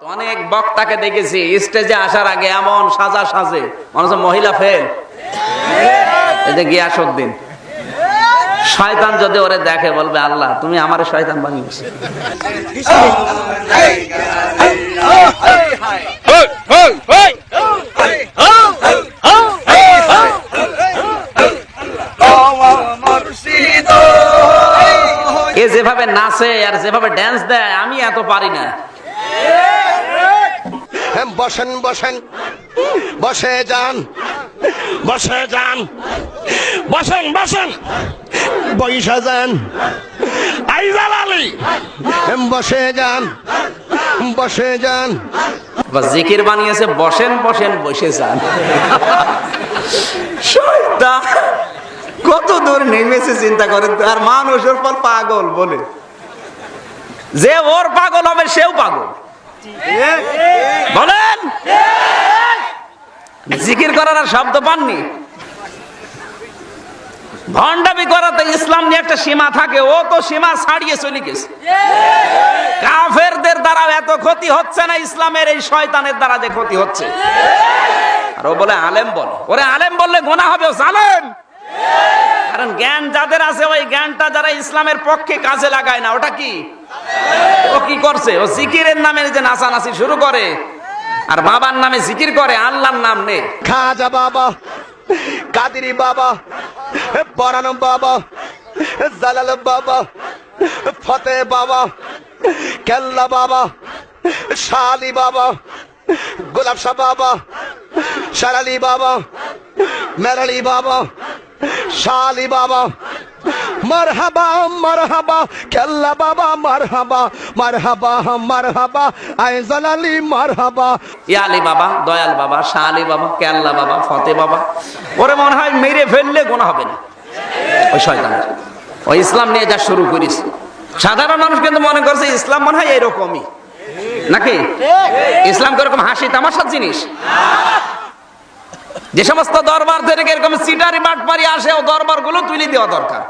অনেক বক্তাকে দেখেছি স্টেজে আসার আগে এমন সাজা সাজে। মনে হচ্ছে মহিলা ফেল। এই যে গিয়াসউদ্দিন। শয়তান যদি ওরে দেখে, বলবে, আল্লাহ, তুমি আমার শয়তান বানিয়েছো। এ যেভাবে নাচে আর যেভাবে ড্যান্স দেয়, আমি এত পারি না। বসেন বসেন বসে যান। বসে যান। বসেন বসেন। বৈশা যান। আইজাল আলী। বসে যান। বসে যান। জিকির বানিয়েছে, বসেন বসেন, বসে যান। কত দূর নেমেছে চিন্তা করেন। আর মানুষ ওর পর পাগল বলে। যে ওর পাগল হবে, সেও পাগল। বলেন? জিকির করার আর শব্দ পাননি। ভণ্ডামি করাতে ইসলাম নিয়ে একটা সীমা থাকে, ও তো সীমা ছাড়িয়ে চলে গেছে। কাফেরদের দ্বারা এত ক্ষতি হচ্ছে না, ইসলামের এই শয়তানের দ্বারা যে ক্ষতি হচ্ছে। আর ও বলে, আলেম বল। ওরে, আলেম বললে গোনা হবে জালেম। কারণ জ্ঞান যাদের আছে, ওই জ্ঞানটা যারা ইসলামের পক্ষে কাজে লাগায় না, ওটা কি? ও কি করছে? ও জিকিরের নামে যে নাচানাচি শুরু করে, আর বাবার নামে জিকির করে, আল্লাহর নাম নে খাজা বাবা, কাদিরি বাবা পরানো বাবা, জালাল বাবা ফতে বাবা, কেল্লা বাবা, শালি বাবা, গোলাপ শাহ বাবা শালালি বাবা, মেরালি বাবা শালি বাবা মারহাবা মারহাবা কেল্লা বাবা মারহাবা মারহাবা মারহাবা আইজাল আলী মারহাবা। ইয়ালি বাবা দয়াল বাবা শাহ আলী বাবা কেল্লা বাবা ফতে বাবা। ওরে মনে হয় মেরে ফেললে গোনা হবে না। ওই শয়তানের ওই ইসলাম নিয়ে যা শুরু করিস। সাধারণ মানুষ কিন্তু মনে করছে ইসলাম মনে হয় এরকমই। নাকি? ইসলাম কীরকম হাসি তামাশার জিনিস? যে সমস্ত দরবার থেকে এরকম সিটারি বাটপারি আসে ও দরবারগুলো তুলে দেওয়া দরকার।